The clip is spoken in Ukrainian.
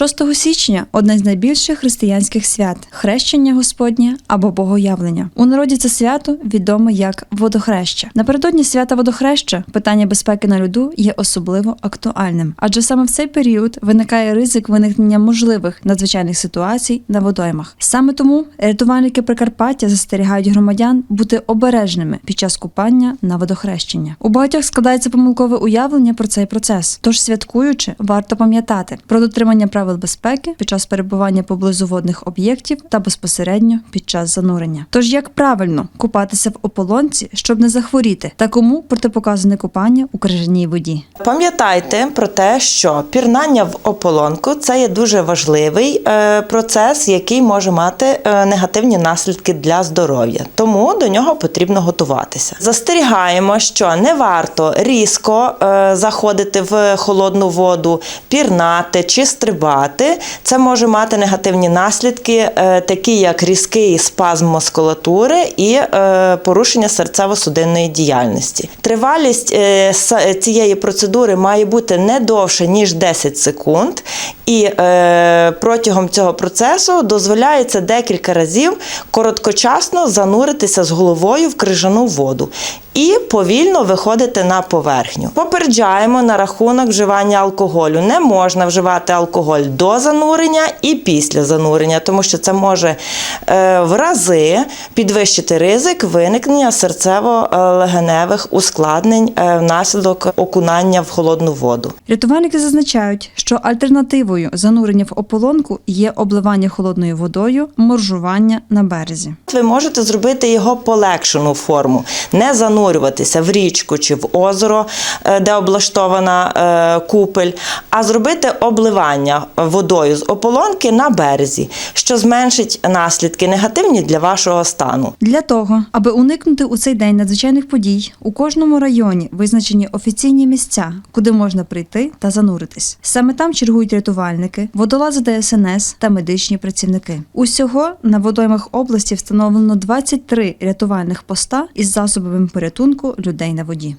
6 січня одне з найбільших християнських свят хрещення Господнє або Богоявлення. У народі це свято відоме як водохреща. Напередодні свята водохреща питання безпеки на льоду є особливо актуальним, адже саме в цей період виникає ризик виникнення можливих надзвичайних ситуацій на водоймах. Саме тому рятувальники Прикарпаття застерігають громадян бути обережними під час купання на водохрещення. У багатьох складається помилкове уявлення про цей процес. Тож святкуючи, варто пам'ятати про дотримання правил безпеки під час перебування поблизу водних об'єктів та безпосередньо під час занурення. Тож як правильно купатися в ополонці, щоб не захворіти, та кому протипоказане купання у крижаній воді. Пам'ятайте про те, що пірнання в ополонку це є дуже важливий е, процес, який може мати е, негативні наслідки для здоров'я. Тому до нього потрібно готуватися. Застерігаємо, що не варто різко е, заходити в холодну воду, пірнати чи стрибати. Це може мати негативні наслідки, е, такі як різкий спазм мускулатури і е, порушення серцево-судинної діяльності. Тривалість е, цієї процедури має бути не довше ніж 10 секунд, і протягом цього процесу дозволяється декілька разів короткочасно зануритися з головою в крижану воду. І повільно виходити на поверхню. Попереджаємо на рахунок вживання алкоголю. Не можна вживати алкоголь до занурення і після занурення, тому що це може е, в рази підвищити ризик виникнення серцево-легеневих ускладнень е, внаслідок окунання в холодну воду. Рятувальники зазначають, що альтернативою занурення в ополонку є обливання холодною водою, моржування на березі. Ви можете зробити його полегшену форму, не занурюватися в річку чи в озеро, е, де облаштована е, купель, а зробити обливання водою з ополонки на березі, що зменшить наслідки негативні для вашого стану. Для того, аби уникнути у цей день надзвичайних подій, у кожному районі визначені офіційні місця, куди можна прийти та зануритись. Саме там чергують рятувальники, водолази ДСНС та медичні працівники. Усього на водоймах області встановлено 23 рятувальних поста із засобами порятунку людей на воді.